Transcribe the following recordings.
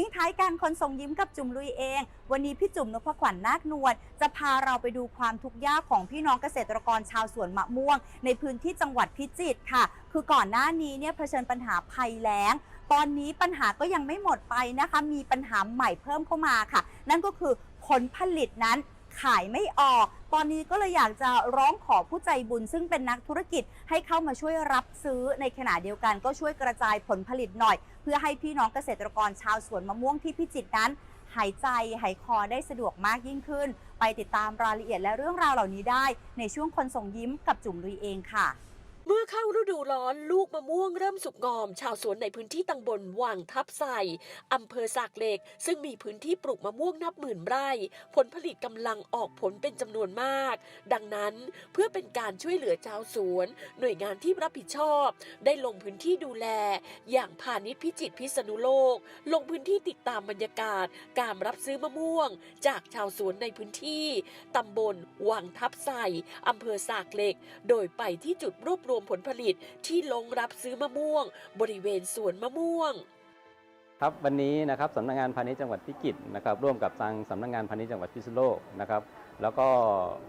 ทิ้งท้ายการคนทรงยิ้มกับจุ่มลุยเอง วันนี้พี่จุ๋มนพขวัญนาคนวลจะพาเราไปดูความทุกข์ยากของพี่น้องเกษตรกรชาวสวนมะม่วง ในพื้นที่จังหวัดพิจิตรค่ะ คือก่อนหน้านี้เนี่ยเผชิญปัญหาภัยแล้ง ตอนนี้ปัญหาก็ยังไม่หมดไปนะคะ มีปัญหาใหม่เพิ่มเข้ามาค่ะ นั่นก็คือผลผลิตนั้น ขายไม่ออก ตอนนี้ก็เลยอยากจะร้องขอผู้ใจบุญ ซึ่งเป็นนักธุรกิจให้เข้ามาช่วยรับซื้อในขณะเดียวกัน ก็ช่วยกระจายผลผลิตหน่อย เพื่อให้พี่น้องเกษตรกรชาวสวนมะม่วงที่พิจิตรนั้นหายใจหายคอได้สะดวกมากยิ่งขึ้น ไปติดตามรายละเอียดและเรื่องราวเหล่านี้ได้ ในช่วงคนส่งยิ้มกับจุ๋มลุยเองค่ะ เมื่อเข้าฤดูร้อนลูกมะม่วงเริ่มสุกงอม ชาวสวนในพื้นที่ตำบลวังทับใส่อำเภอสากเหล็ก ซึ่งมีพื้นที่ปลูกมะม่วงนับหมื่นไร่ ผลผลิตกำลังออกผลเป็นจำนวนมาก ดังนั้นเพื่อเป็นการช่วยเหลือชาวสวน หน่วยงานที่รับผิดชอบ ได้ลงพื้นที่ดูแล อย่างพาณิชย์พิจิตรพิษณุโลก ลงพื้นที่ติดตามบรรยากาศ การรับซื้อมะม่วง จากชาวสวนในพื้นที่ตำบลวังทับใส่อำเภอสากเหล็ก โดยไปที่จุดรวบรวมผลผลิตที่ลงรับซื้อมะม่วง บริเวณสวนมะม่วง ครับวันนี้นะครับสำนักงานพาณิชย์จังหวัดพิจิตรนะครับ ร่วมกับทางสำนักงานพาณิชย์จังหวัดพิษณุโลกนะครับ แล้วก็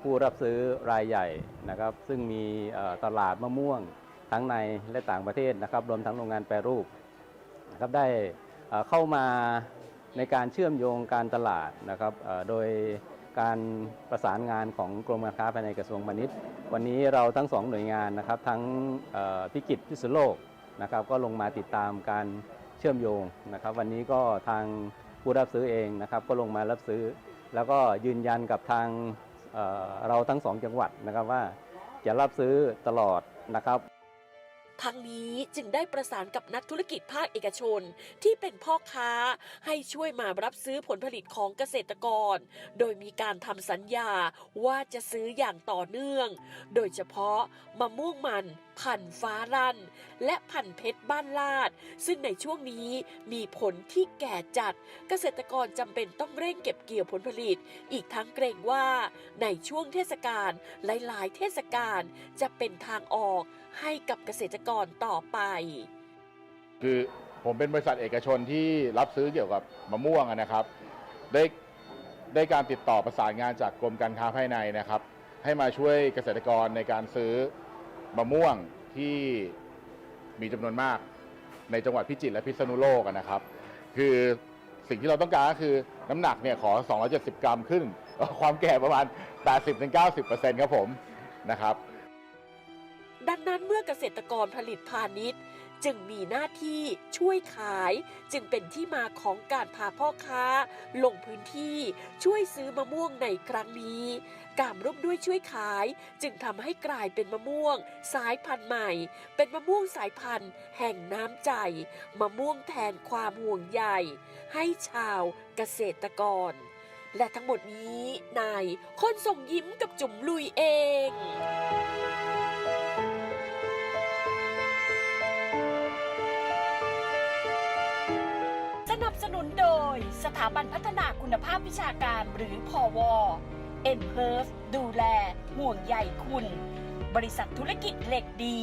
ผู้รับซื้อรายใหญ่นะครับ ซึ่งมีตลาดมะม่วงทั้งในและต่างประเทศนะครับ รวมทั้งโรงงานแปรรูปนะครับได้เข้ามาในการเชื่อมโยงการตลาดนะครับโดย การประสานงานของกรมการค้าภายในกระทรวงพาณิชย์ วันนี้เราทั้งสองหน่วยงานนะครับ ทั้งพิจิตรพิษณุโลกนะครับก็ลงมาติดตามการเชื่อมโยงนะครับ วันนี้ก็ทางผู้รับซื้อเองนะครับก็ลงมารับซื้อ แล้วก็ยืนยันกับทางเเราทั้งสองจังหวัดนะครับว่าจะรับซื้อตลอดนะครับ ทั้งนี้จึงได้ประสานกับนักธุรกิจภาคเอกชน ที่เป็นพ่อค้าให้ช่วยมารับซื้อผลผลิตของเกษตรกร โดยมีการทำสัญญาว่าจะซื้ออย่างต่อเนื่อง โดยเฉพาะมะม่วงมัน พันธ์ฟ้าลัน และพันธ์เพชรบ้านลาด ซึ่งในช่วงนี้มีผลที่แก่จัด เกษตรกรจำเป็นต้องเร่งเก็บเกี่ยวผลผลิต อีกทั้งเกรงว่าในช่วงเทศกาลหลาย ๆ เทศกาลจะเป็นทางออกให้กับเกษตรกรต่อไป คือผมเป็นบริษัทเอกชนที่รับซื้อเกี่ยวกับมะม่วงนะครับ ได้ได้การติดต่อประสานงานจากกรมการค้าภายในนะครับ ให้มาช่วยเกษตรกรในการซื้อ มะม่วงที่มีจำนวนมากในจังหวัดพิจิตรและพิษณุโลกนะครับ คือสิ่งที่เราต้องการก็คือน้ำหนักเนี่ยขอ 270 กรัมขึ้น ความแก่ประมาณ 80-90%ครับผมนะครับ ดังนั้นเมื่อเกษตรกรผลิตพาณิชย์ จึงมีหน้าที่ช่วยขาย จึงเป็นที่มาของการพาพ่อค้า ลงพื้นที่ช่วยซื้อมะม่วงในครั้งนี้ การร่วมด้วยช่วยขาย จึงทำให้กลายเป็นมะม่วง สายพันธุ์ใหม่ เป็นมะม่วงสายพันธุ์ แห่งน้ำใจมะม่วงแทนความห่วงใยให้ชาวเกษตรกร และทั้งหมดนี้นายคนส่งยิ้มกับจุ๋มลุยเอง ย สถาบันพัฒนาคุณภาพวิชาการหรือพอวเอ็นเพิร์ดูแล ห่วงใยคุณ บริษัทธุรกิจเหล็กดี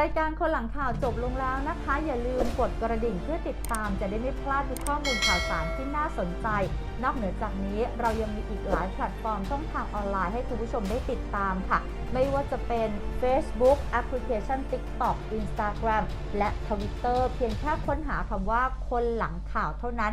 รายการคนหลังข่าวจบลงแล้วนะคะ อย่าลืมกดกระดิ่งเพื่อติดตามจะได้ไม่พลาดทุกข้อมูลข่าวสารที่น่าสนใจ นอกเหนือจากนี้เรายังมีอีกหลายแพลตฟอร์มช่องทางออนไลน์ให้คุณผู้ชมได้ติดตามค่ะ ไม่ว่าจะเป็น Facebook แอปพลิเคชัน TikTok Instagram และ Twitter เพียงแค่ค้นหาคำว่าคนหลังข่าวเท่านั้น